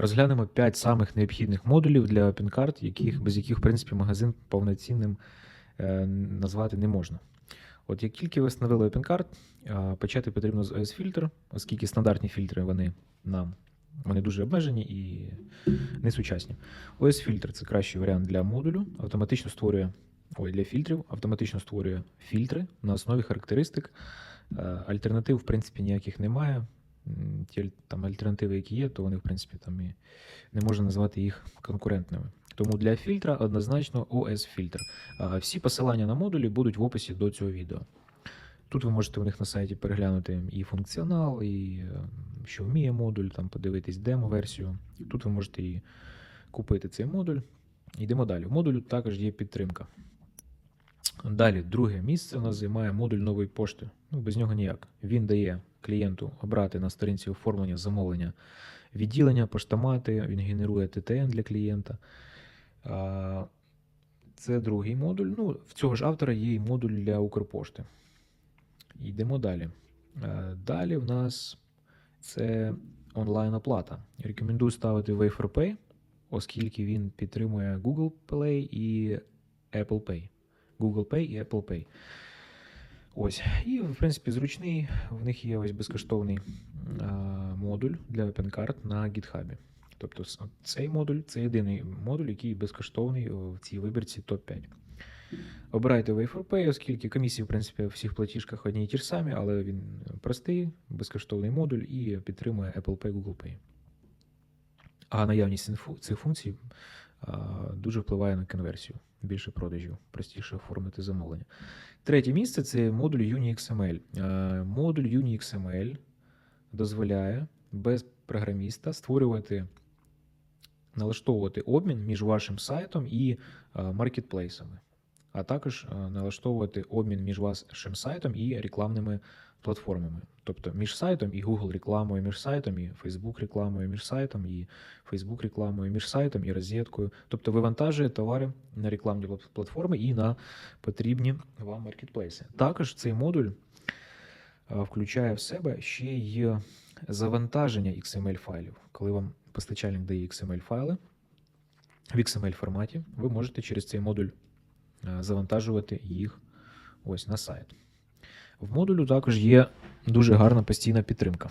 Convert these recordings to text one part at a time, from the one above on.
Розглянемо 5 самих необхідних модулів для OpenCard, яких, без яких, в принципі, магазин повноцінним е, назвати не можна. От як тільки ви встановили OpenCard, е, почати потрібно з OS Filter, оскільки стандартні фільтри вони нам вони дуже обмежені і не сучасні. OS Filter це кращий варіант для модулю, автоматично створює ой, для фільтрів, автоматично створює фільтри на основі характеристик. Е, Альтернатив, в принципі, ніяких немає. Ті там альтернативи, які є, то вони, в принципі, там і не можна назвати їх конкурентними. Тому для фільтра однозначно OS фільтр. Всі посилання на модулі будуть в описі до цього відео. Тут ви можете у них на сайті переглянути і функціонал, і е, що вміє модуль, там подивитись демо-версію. Тут ви можете і купити цей модуль. Йдемо далі. В модулю також є підтримка. Далі, друге місце у нас займає модуль нової пошти. Ну, без нього ніяк. Він дає клієнту обрати на сторінці оформлення замовлення відділення, поштомати, він генерує ТТН для клієнта. Це другий модуль. Ну, в цього ж автора є і модуль для Укрпошти. Йдемо далі. Далі в нас це онлайн-оплата. Рекомендую ставити Way4Pay, оскільки він підтримує Google Play і Apple Pay. Google Pay і Apple Pay. Ось. І, в принципі, зручний. В них є ось безкоштовний а, модуль для OpenCard на GitHub. Тобто цей модуль це єдиний модуль, який безкоштовний в цій вибірці топ-5. Обирайте Way4Pay, оскільки комісії, в принципі, в всіх платіжках одні і ті ж самі, але він простий, безкоштовний модуль і підтримує Apple Pay, Google Pay. А наявність цих функцій дуже впливає на конверсію. Більше продажів, простіше оформити замовлення. Третє місце це модуль UniXML. Модуль UniXML дозволяє без програміста створювати, налаштовувати обмін між вашим сайтом і маркетплейсами, а також е, налаштовувати обмін між вашим сайтом і рекламними платформами. Тобто між сайтом і Google рекламою, між сайтом і Facebook рекламою, між сайтом і Facebook рекламою, між сайтом і розеткою. Тобто вивантажує товари на рекламні платформи і на потрібні вам маркетплейси. Також цей модуль е, включає в себе ще й завантаження XML файлів. Коли вам постачальник дає XML файли в XML форматі, ви можете через цей модуль завантажувати їх ось на сайт. В модулю також є дуже гарна постійна підтримка.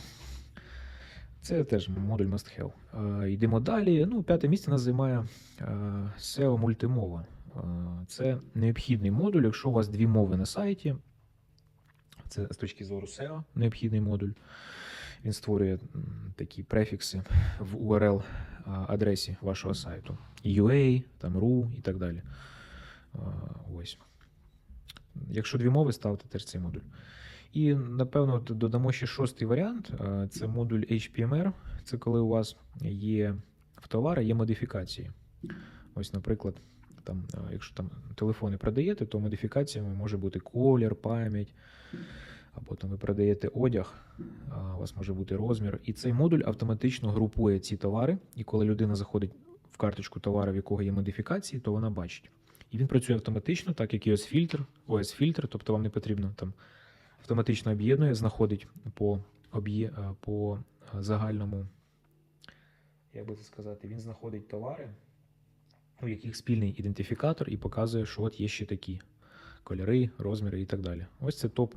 Це теж модуль must have. Е, Йдемо далі. Ну, п'яте місце нас займає е, SEO мультимова. Е, Це необхідний модуль, якщо у вас дві мови на сайті. Це з точки зору SEO необхідний модуль. Він створює такі префікси в URL-адресі вашого сайту. UA, там RU і так далі. Ось. Якщо дві мови, ставте теж цей модуль. І, напевно, додамо ще шостий варіант. Це модуль HPMR. Це коли у вас є в товари є модифікації. Ось, наприклад, там, якщо там телефони продаєте, то модифікаціями може бути колір, пам'ять, або там ви продаєте одяг, у вас може бути розмір. І цей модуль автоматично групує ці товари, і коли людина заходить в карточку товару, в якого є модифікації, то вона бачить. І він працює автоматично, так як і ось фільтр, ось фільтр, тобто вам не потрібно там автоматично об'єднує, знаходить по, об'є, е, по е, загальному, як би це сказати, він знаходить товари, у яких спільний ідентифікатор, і показує, що от є ще такі кольори, розміри і так далі. Ось це топ,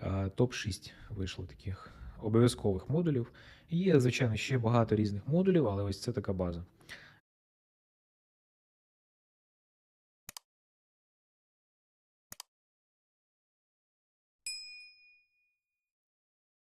е, топ-6 вийшло таких обов'язкових модулів. Є, звичайно, ще багато різних модулів, але ось це така база.